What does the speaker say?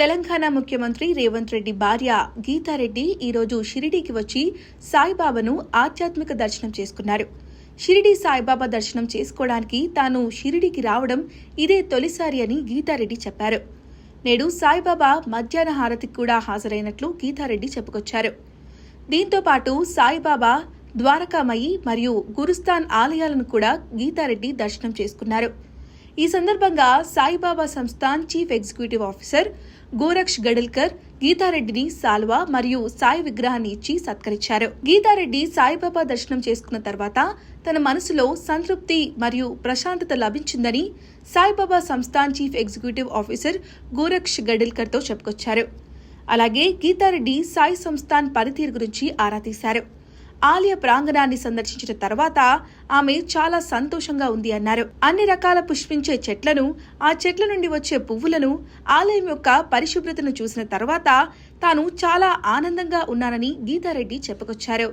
తెలంగాణ ముఖ్యమంత్రి రేవంత్ రెడ్డి భార్య గీతారెడ్డి ఈరోజు షిరిడీకి వచ్చి సాయిబాబాను ఆధ్యాత్మిక దర్శనం చేసుకున్నారు. షిరిడి సాయిబాబా దర్శనం చేసుకోవడానికి తాను షిరిడీకి రావడం ఇదే తొలిసారి అని గీతారెడ్డి చెప్పారు. నేడు సాయిబాబా మధ్యాహ్న హారతికి కూడా హాజరైనట్లు గీతారెడ్డి చెప్పుకొచ్చారు. దీంతో పాటు సాయిబాబా ద్వారకామయి మరియు గురుస్థాన్ ఆలయాలను కూడా గీతారెడ్డి దర్శనం చేసుకున్నారు. ఈ సందర్భంగా Saibaba Sansthan chief executive officer Goraksh Gadalkar గీతారెడ్డిని సాల్వా మరియు సాయి విగ్రహాన్ని ఇచ్చి సత్కరించారు. గీతారెడ్డి సాయిబాబా దర్శనం చేసుకున్న తర్వాత తన మనసులో సంతృప్తి మరియు ప్రశాంతత లభించిందని Saibaba Sansthan chief executive officer Goraksh గడల్కర్తో చెప్పుకొచ్చారు. అలాగే గీతారెడ్డి సాయి సంస్థాన్ పనితీరు గురించి ఆరా తీశారు. ఆలయ ప్రాంగణాన్ని సందర్శించిన తర్వాత ఆమె చాలా సంతోషంగా ఉంది అన్నారు. అన్ని రకాల పుష్పించే చెట్లను ఆ చెట్ల నుండి వచ్చే పువ్వులను ఆలయం యొక్క పరిశుభ్రతను చూసిన తర్వాత తాను చాలా ఆనందంగా ఉన్నానని గీతారెడ్డి చెప్పుకొచ్చారు.